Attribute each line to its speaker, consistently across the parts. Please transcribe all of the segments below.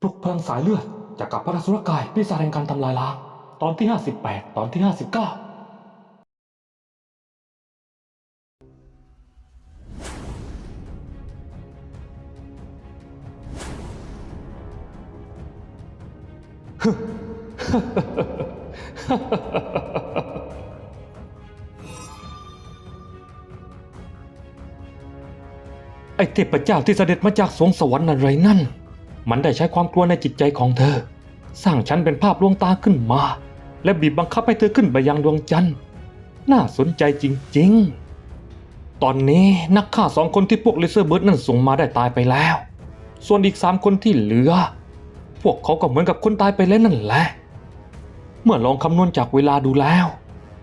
Speaker 1: ปลุกเพลิงสายเลือดจากกับพระสุรกายปีศาจแห่งการทำลายล้างตอนที่ 58 ตอนที่ 59ไอเทพเจ้าที่เสด็จมาจากสวงสวรรค์อะไรนั่น มันได้ใช้ความกลัวในจิตใจของเธอ สร้างฉันเป็นภาพลวงตาขึ้นมา และบีบบังคับให้เธอขึ้นไปยังดวงจันทร์ น่าสนใจจริงๆ ตอนนี้นักฆ่าสองคนที่พวกเลเซอร์เบิร์ดนั่นส่งมาได้ตายไปแล้ว ส่วนอีกสามคนที่เหลือ พวกเขาก็เหมือนกับคนตายไปแล้วนั่นแหละ เมื่อลองคำนวณจากเวลาดูแล้ว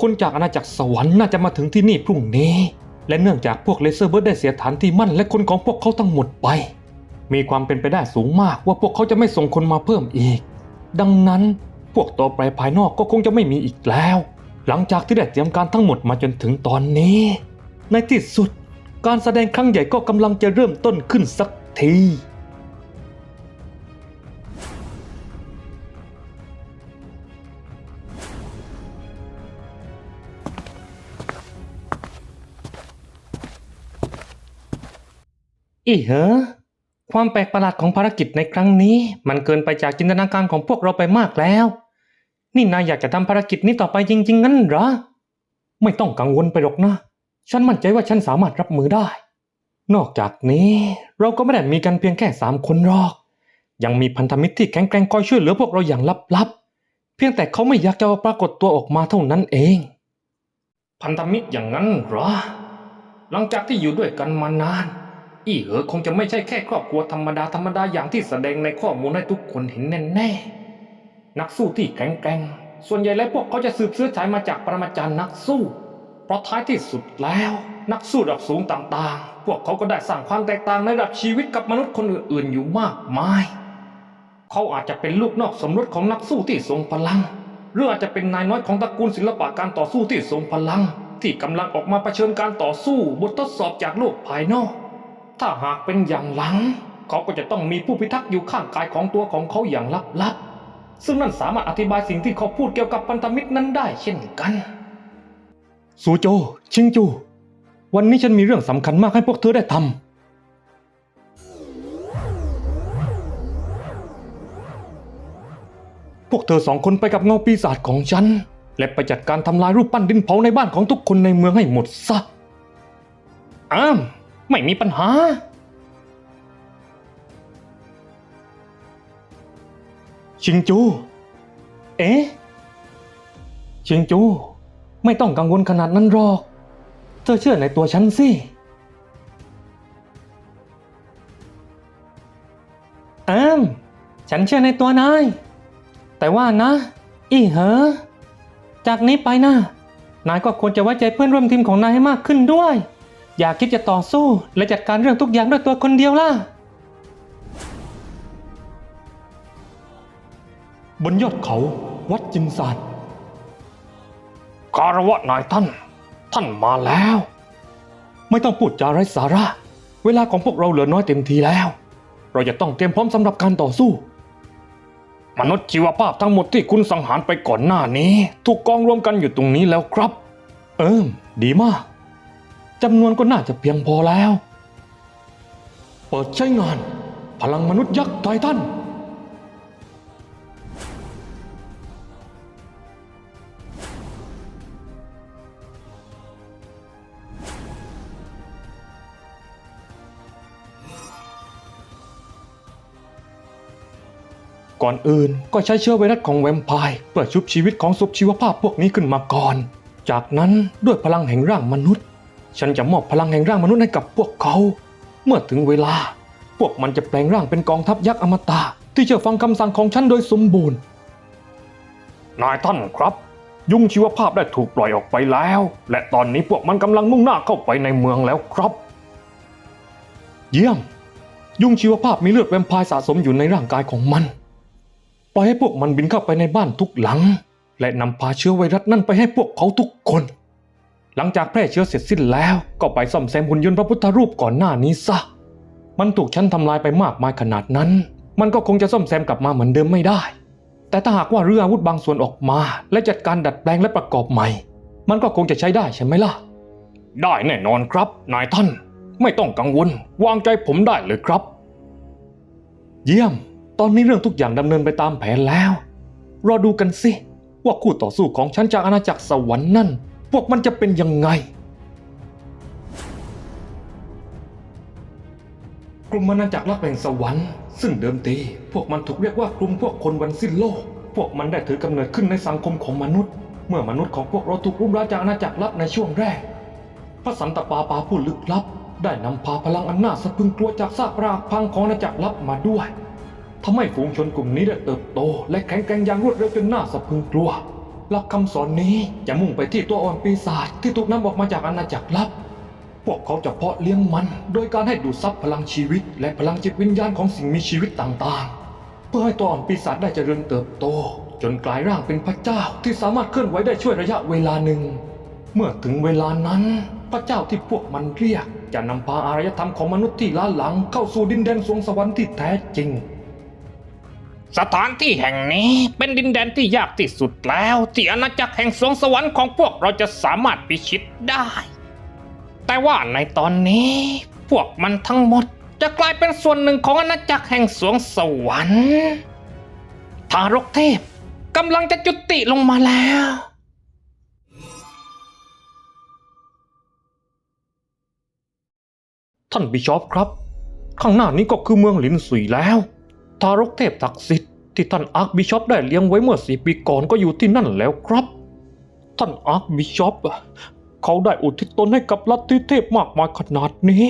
Speaker 1: คนจากอาณาจักรสวรรค์น่าจะมาถึงที่นี่พรุ่งนี้ และเนื่องจากพวกเลเซอร์เบิร์ดได้เสียฐานที่มั่นและคนของพวกเขาทั้งหมดไป มีความเป็นไปได้สูงมากว่าพวกเขาจะไม่ส่งคนมาเพิ่มอีก ดังนั้นพวกตัวแปรภายนอกก็คงจะไม่มีอีกแล้ว หลังจากที่ได้เตรียมการทั้งหมดมาจนถึงตอนนี้ ในที่สุด การแสดงครั้งใหญ่ก็กำลังจะเริ่มต้นขึ้นสักทีอีเหรอ ความแปลกประหลาดของภารกิจในครั้งนี้ มันเกินไปจากจินตนาการของพวกเราไปมากแล้ว นี่นายอยากจะทำภารกิจนี้ต่อไปจริง ๆ งั้นเหรอ ไม่ต้องกังวลไปหรอกนะ ฉันมั่นใจว่าฉันสามารถรับมือได้ นอกจากนี้ เราก็ไม่ได้มีกันเพียงแค่สามคนหรอก ยังมีพันธมิตรที่แข็งแกร่งคอยช่วยเหลือพวกเราอย่างลับๆ เพียงแต่เขาไม่อยากจะปรากฏตัวออกมาเท่านั้นเอง พันธมิตรอย่างนั้นเหรอ หลังจากที่อยู่ด้วยกันมานาน อีเหอคงจะไม่ใช่แค่ครอบครัวธรรมดาธรรมดาอย่างที่แสดงในข้อมูลให้ทุกคนเห็นแน่ๆ นักสู้ที่แข็งแกร่งส่วนใหญ่แล้วพวกเขาจะสืบเชื้อสายมาจากปรมาจารย์นักสู้ เพราะท้ายที่สุดแล้ว นักสู้ระดับสูงต่างๆ พวกเขาก็ได้สร้างความแตกต่างในระดับชีวิตกับมนุษย์คนอื่นๆอยู่มากมาย เขาอาจจะเป็นลูกนอกสมรสของนักสู้ที่ทรงพลัง หรืออาจจะเป็นนายน้อยของตระกูลศิลปะการต่อสู้ที่ทรงพลัง ที่กำลังออกมาเผชิญการต่อสู้บททดสอบจากโลกภายนอก ถ้าหากเป็นอย่างหลัง เขาก็จะต้องมีผู้พิทักษ์อยู่ข้างกายของตัวของเขาอย่างลับๆ ซึ่งนั่นสามารถอธิบายสิ่งที่เขาพูดเกี่ยวกับพันธมิตรนั้นได้เช่นกัน ซูโจ ชิงจู วันนี้ฉันมีเรื่องสำคัญมากให้พวกเธอได้ทำพวกเธอสองคนไปกับเงาปีศาจของฉัน และไปจัดการทำลายรูปปั้นดินเผาในบ้านของทุกคนในเมืองให้หมดซะ อ้าม ไม่มีปัญหา ชิงจู เอ๊ะ ชิงจู ไม่ต้องกังวลขนาดนั้นหรอก เธอเชื่อในตัวฉันสิอ้ามฉันเชื่อในตัวนาย แต่ว่านะ อีเหอ จากนี้ไปนะ นายก็ควรจะไว้ใจเพื่อนร่วมทีมของนายให้มากขึ้นด้วย อย่าคิดจะต่อสู้ และจัดการเรื่องทุกอย่างด้วยตัวคนเดียวล่ะ บนยอดเขาวัดจินซานคารวะนายท่าน ท่านมาแล้ว ไม่ต้องพูดจาไร้สาระ เวลาของพวกเราเหลือน้อยเต็มทีแล้ว เราจะต้องเตรียมพร้อมสำหรับการต่อสู้ มนุษย์ชีวภาพทั้งหมดที่คุณสังหารไปก่อนหน้านี้ ถูกกองรวมกันอยู่ตรงนี้แล้วครับ เอิมดีมาก จำนวนก็น่าจะเพียงพอแล้ว เปิดใช้งาน พลังมนุษย์ยักษ์ไททันก่อนอื่นก็ใช้เชื้อไวรัสของแวมไพร์เพื่อชุบชีวิตของศพชีวภาพพวกนี้ขึ้นมาก่อน จากนั้นด้วยพลังแห่งร่างมนุษย์ ฉันจะมอบพลังแห่งร่างมนุษย์ให้กับพวกเขา เมื่อถึงเวลา พวกมันจะแปลงร่างเป็นกองทัพยักษ์อมตะที่เชื่อฟังคำสั่งของฉันโดยสมบูรณ์ นายท่านครับ ยุงชีวภาพได้ถูกปล่อยออกไปแล้ว และตอนนี้พวกมันกำลังมุ่งหน้าเข้าไปในเมืองแล้วครับ เยี่ยม ยุงชีวภาพมีเลือดแวมไพร์สะสมอยู่ในร่างกายของมัน ปล่อยให้พวกมันบินเข้าไปในบ้านทุกหลัง และนำพาเชื้อไวรัสนั่นไปให้พวกเขาทุกคน หลังจากแพร่เชื้อเสร็จสิ้นแล้วก็ไปซ่อมแซมหุ่นยนต์พระพุทธรูปก่อนหน้านี้ซะ มันถูกฉันทำลายไปมากมายขนาดนั้น มันก็คงจะซ่อมแซมกลับมาเหมือนเดิมไม่ได้ แต่ถ้าหากว่าเรืออาวุธบางส่วนออกมา และจัดการดัดแปลงและประกอบใหม่ มันก็คงจะใช้ได้ใช่ไหมล่ะ ได้แน่นอนครับ นายท่าน ไม่ต้องกังวล วางใจผมได้เลยครับ เยี่ยม ตอนนี้เรื่องทุกอย่างดำเนินไปตามแผนแล้ว รอดูกันสิว่าคู่ต่อสู้ของฉันจากอาณาจักรสวรรค์นั่น วกมันจะเป็นยังไง กลุ่มอาณาจักรลับแห่งสวรรค์ ซึ่งเดิมทีพวกมันถูกเรียกว่ากลุ่มพวกคนวันสิ้นโลก พวกมันได้ถือกำเนิดขึ้นในสังคมของมนุษย์ เมื่อมนุษย์ของพวกเราถูกรุมร้าจากอาณาจักรลับในช่วงแรก พระสันตะปาปาผู้ลึกลับ ได้นำพาพลังอันน่าสะพรึงกลัวจากซากปรากพังของอาณาจักรลับมาด้วยทำให้ฝูงชนกลุ่มนี้ได้เติบโต และแข็งแกร่งอย่างรวดเร็วจนน่าสะพรึงกลัว หลักคำสอนนี้จะมุ่งไปที่ตัวอ่อนปีศาจที่ถูกนำออกมาจากอาณาจักรลับ พวกเขาจะเพาะเลี้ยงมัน โดยการให้ดูดซับพลังชีวิต และพลังจิตวิญญาณของสิ่งมีชีวิตต่างๆ เพื่อให้ตัวอ่อนปีศาจได้เจริญเติบโต จนกลายร่างเป็นพระเจ้าที่สามารถเคลื่อนไหวได้ช่วยระยะเวลาหนึ่ง เมื่อถึงเวลานั้น พระเจ้าที่พวกมันเรียก จะนำพาอารยธรรมของมนุษย์ที่ล้าหลังเข้าสู่ดินแดนสวงสวรรค์ที่แท้จริง
Speaker 2: สถานที่แห่งนี้เป็นดินแดนที่ยากที่สุดแล้ว ที่อาณาจักรแห่งสวงสวรรค์ของพวกเราจะสามารถพิชิตได้ แต่ว่าในตอนนี้ พวกมันทั้งหมดจะกลายเป็นส่วนหนึ่งของอาณาจักรแห่งสวงสวรรค์ทารกเทพกำลังจะจุติลงมาแล้ว
Speaker 1: ท่านบิชอปครับ ข้างหน้านี้ก็คือเมืองหลินสุยแล้ว ทารกเทพศักสิ ที่ท่านอาร์คบิชอปได้เลี้ยงไว้เมื่อสี่ปีก่อนก็อยู่ที่นั่นแล้วครับ ท่านอาร์คบิชอปเขาได้อุทิศตนให้กับลัทธิเทพมากมายขนาดนี้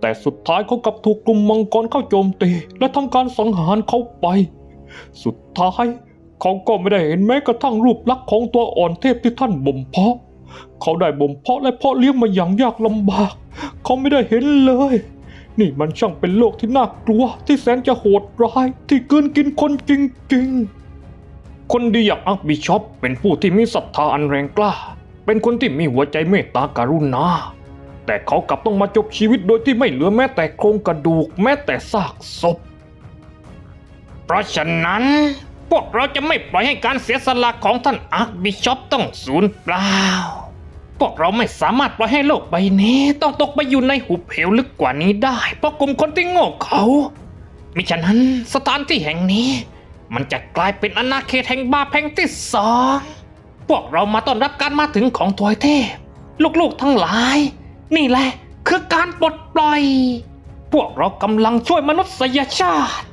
Speaker 1: แต่สุดท้ายเขากลับถูกกลุ่มมังกรเข้าโจมตี และทำการสังหารเขาไป สุดท้ายเขาก็ไม่ได้เห็นแม้กระทั่งรูปลักษณ์ของตัวอ่อนเทพที่ท่านบ่มเพาะ เขาได้บ่มเพาะและเพาะเลี้ยงมาอย่างยากลำบาก เขาไม่ได้เห็นเลย นี่มันช่างเป็นโลกที่น่ากลัวที่แสนจะโหดร้าย ที่กลืนกินคนจริงๆ คนดีอย่างอักบิชอปเป็นผู้ที่มีศรัทธาอันแรงกล้า เป็นคนที่มีหัวใจเมตตาการุณา แต่เขากลับต้องมาจบชีวิตโดยที่ไม่เหลือแม้แต่โครงกระดูกแม้แต่ซากศพ
Speaker 2: เพราะฉะนั้น พวกเราจะไม่ปล่อยให้การเสียสละของท่านอาร์คบิชอปต้องสูญเปล่า พวกเราไม่สามารถปล่อยให้โลกใบนี้ ต้องตกไปอยู่ในหุบเหวลึกกว่านี้ได้ เพราะกลุ่มคนที่โง่เขามิฉะนั้นสถานที่แห่งนี้ มันจะกลายเป็นอาณาเขตแห่งบาปแห่งที่สองพวกเรามาต้อนรับการมาถึงของทวยเทพ ลูกๆทั้งหลาย นี่แหละคือการปลดปล่อย พวกเรากำลังช่วยมนุษยชาติ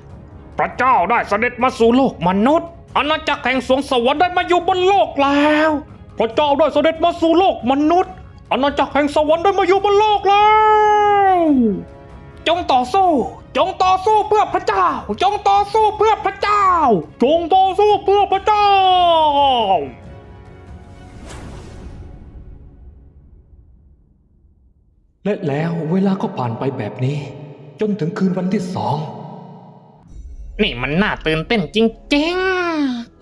Speaker 2: พระเจ้าได้เสด็จมาสู่โลกมนุษย์อาณาจักรแห่งสวงสวรรค์ได้มาอยู่บนโลกแล้ว พระเจ้าได้เสด็จมาสู่โลกมนุษย์อาณาจักรแห่งสวรรค์ได้มาอยู่บนโลกแล้ว จงต่อสู้ จงต่อสู้เพื่อพระเจ้า จงต่อสู้เพื่อพระเจ้า จงต่อสู้เพื่อพระเจ้า
Speaker 1: และแล้วเวลาก็ผ่านไปแบบนี้ จนถึงคืนวันที่สอง
Speaker 2: นี่มันน่าตื่นเต้นจริงๆ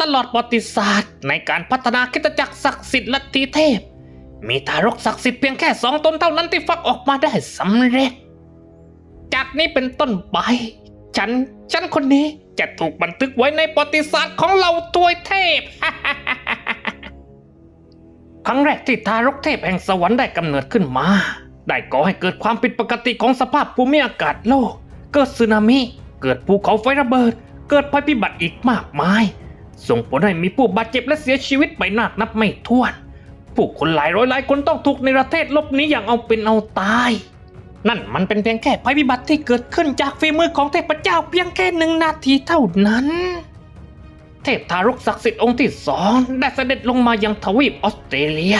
Speaker 2: ตลอดประวัติศาสตร์ในการพัฒนาคิตจักรศักดิ์สิทธิ์ลัทธิเทพ มีทารกศักดิ์สิทธิ์เพียงแค่สองตนเท่านั้นที่ฟักออกมาได้สำเร็จ จากนี้เป็นต้นไป ฉัน ฉันคนนี้จะถูกบันทึกไว้ในประวัติศาสตร์ของเราทวยเทพ ครั้งแรกที่ทารกเทพแห่งสวรรค์ได้กำเนิดขึ้นมา ได้ก่อให้เกิดความผิดปกติของสภาพภูมิอากาศโลก เกิดสึนามิ เกิดภูเขาไฟระเบิด เกิดภัยพิบัติอีกมากมาย ส่งผลให้มีผู้บาดเจ็บและเสียชีวิตไปนักนับไม่ถ้วน ผู้คนหลายร้อยหลายคนต้องถูกในประเทศลบนี้อย่างเอาเป็นเอาตาย นั่นมันเป็นเพียงแค่ภัยพิบัติที่เกิดขึ้นจากฝีมือของเทพเจ้าเพียงแค่หนึ่งนาทีเท่านั้น เทพทารกศักดิ์สิทธิ์องค์ที่สองได้เสด็จลงมายังทวีปออสเตรเลีย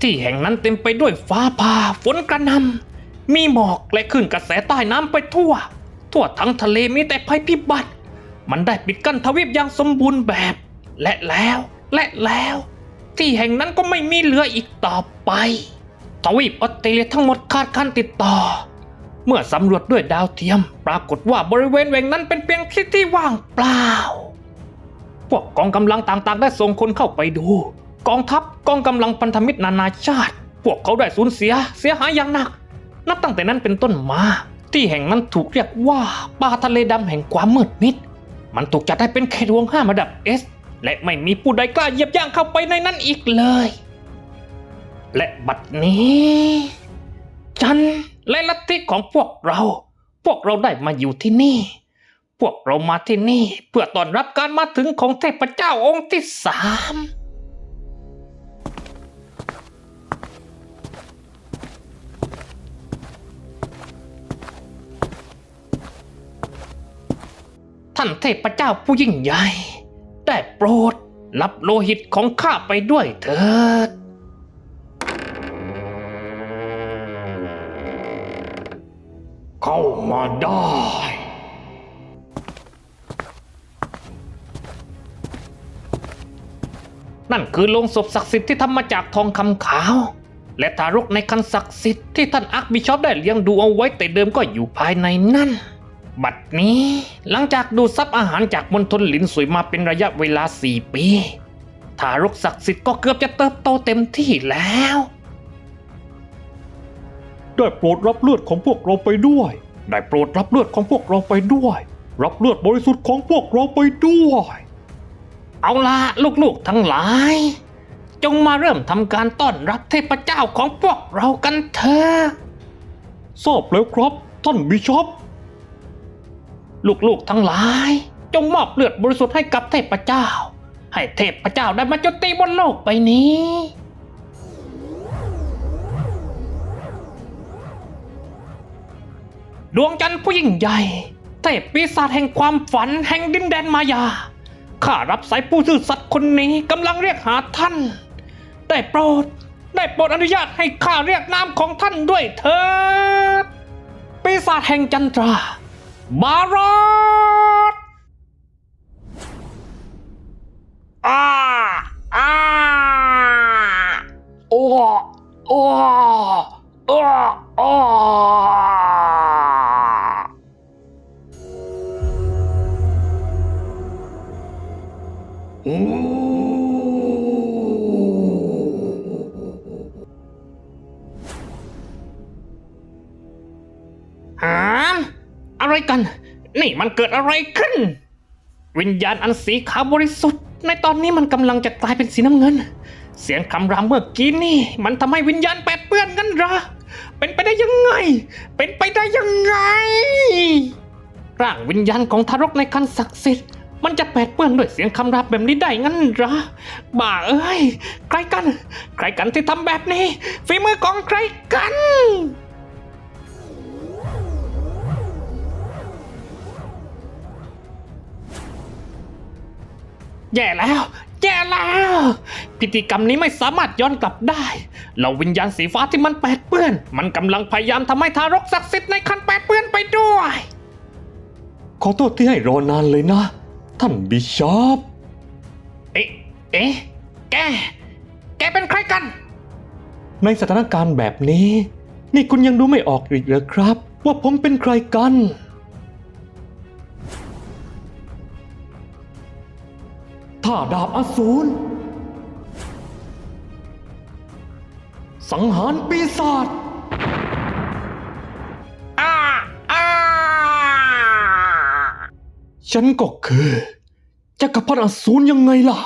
Speaker 2: ที่แห่งนั้นเต็มไปด้วยฟ้าผ่าฝนกระหน่ำมีหมอกและคลื่นกระแสใต้น้ำไปทั่ว ทั่วทั้งทะเลมีแต่ภัยพิบัติ มันได้ปิดกั้นทวีปอย่างสมบูรณ์แบบ และแล้ว และแล้ว ที่แห่งนั้นก็ไม่มีเหลืออีกต่อไป ทวีปออสเตรเลียทั้งหมดขาดการติดต่อ เมื่อสำรวจด้วยดาวเทียม ปรากฏว่าบริเวณแหว่งนั้นเป็นเพียงที่ที่ว่างเปล่า พวกกองกำลังต่างๆ ได้ส่งคนเข้าไปดู กองทัพกองกำลังพันธมิตรนานาชาติ พวกเขาได้สูญเสียเสียหายอย่างหนัก นับตั้งแต่นั้นเป็นต้นมา ที่แห่งนั้นถูกเรียกว่าป่าทะเลดำแห่งความมืดมิด มันถูกจัดให้เป็นเขตห่วงห้ามระดับ S และไม่มีผู้ใดกล้าเหยียบย่างเข้าไปในนั้นอีกเลย และบัดนี้ ฉันและลัทธิของพวกเรา พวกเราได้มาอยู่ที่นี่ พวกเรามาที่นี่ เพื่อต้อนรับการมาถึงของเทพเจ้าองค์ที่สาม ท่านเทพเจ้าผู้ยิ่งใหญ่ ได้โปรดรับโลหิตของข้าไปด้วยเถิด
Speaker 1: เข้ามาได้
Speaker 2: นั่นคือโลงศพศักดิ์สิทธิ์ที่ทำมาจากทองคำขาว และทารกในคันศักดิ์สิทธิ์ที่ท่านอาร์คบิชอปได้เลี้ยงดูเอาไว้แต่เดิมก็อยู่ภายในนั่น บัดนี้ หลังจากดูดซับอาหารจากมณฑลหลินสวยมาเป็นระยะเวลาสี่ปีทารกศักดิ์สิทธิ์ก็เกือบจะเติบโตเต็มที่แล้ว
Speaker 1: ได้โปรดรับเลือดของพวกเราไปด้วย ได้โปรดรับเลือดของพวกเราไปด้วย รับเลือดบริสุทธิ์ของพวกเราไปด้วย
Speaker 2: เอาละลูกๆทั้งหลาย จงมาเริ่มทำการต้อนรับเทพเจ้าของพวกเรากันเถอะ
Speaker 1: ทราบแล้วครับ ท่านบิชอป
Speaker 2: ลูกๆทั้งหลาย จงมอบเลือดบริสุทธิ์ให้กับเทพเจ้า ให้เทพเจ้าได้มาจุติบนโลกใบนี้ ดวงจันทร์ผู้ยิ่งใหญ่ เทพปีศาจแห่งความฝันแห่งดินแดนมายา ข้ารับสายผู้ซื่อสัตย์คนนี้กำลังเรียกหาท่านได้โปรดได้โปรดอนุญาตให้ข้าเรียกนามของท่านด้วยเถิดปีศาจแห่งจันทรา บารอดอาอาโอ้โอ้โอ้โอ้ กัน นี่มันเกิดอะไรขึ้น วิญญาณอันสีขาวบริสุทธิ์ ในตอนนี้มันกำลังจะกลายเป็นสีน้ำเงิน เสียงคำรามเมื่อกี้นี่ มันทำให้วิญญาณแปดเปื้อนกันหรอเป็นไปได้ยังไง เป็นไปได้ยังไง ร่างวิญญาณของทารกในคันศักดิ์สิทธิ์มันจะแปดเปื้อนด้วยเสียงคำรามแบบนี้ได้งั้นหรอบ้าเอ้ย ใครกัน ใครกันที่ทำแบบนี้ ฝีมือของใครกัน แย่แล้ว แย่แล้ว พิธีกรรมนี้ไม่สามารถย้อนกลับได้ เราวิญญาณสีฟ้าที่มันแปดเปื้อน มันกำลังพยายามทำให้ทารกศักดิ์สิทธิ์ในคันแปดเปื้อนไปด้วย
Speaker 1: ขอโทษที่ให้รอนานเลยนะ ท่านบิชอป
Speaker 2: เอ๊ะ เอ๊ะ แก แกเป็นใครกัน
Speaker 1: ในสถานการณ์แบบนี้ นี่คุณยังดูไม่ออกอีกเหรอครับ ว่าผมเป็นใครกัน ข้าดาบอสูร สังหารปีศาจฉันก็คือจักรพรรดิอสูรยังไงล่ะ